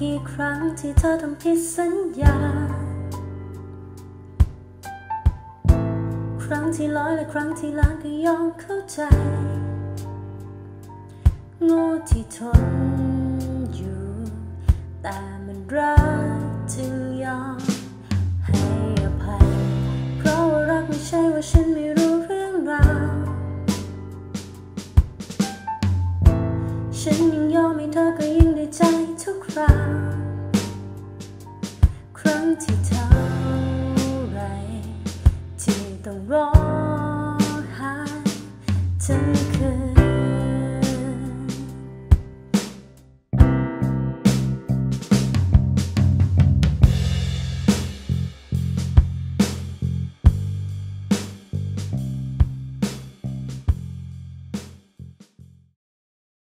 กี่ครั้งที่เธอทำผิดสัญญา ครั้งที่ร้อยและครั้งที่ล้านก็ยอมเข้าใจ โง่ที่ทนอยู่ แต่มันรักจึงยอมให้อภัย เพราะว่ารักไม่ใช่ว่าฉันไม่รู้เรื่องราวฉันยังยอมให้เธอก็ยิ่งได้ใจ ทุกคราวครั้งที่เท่าไรที่ต้องร้องไห้ทำไม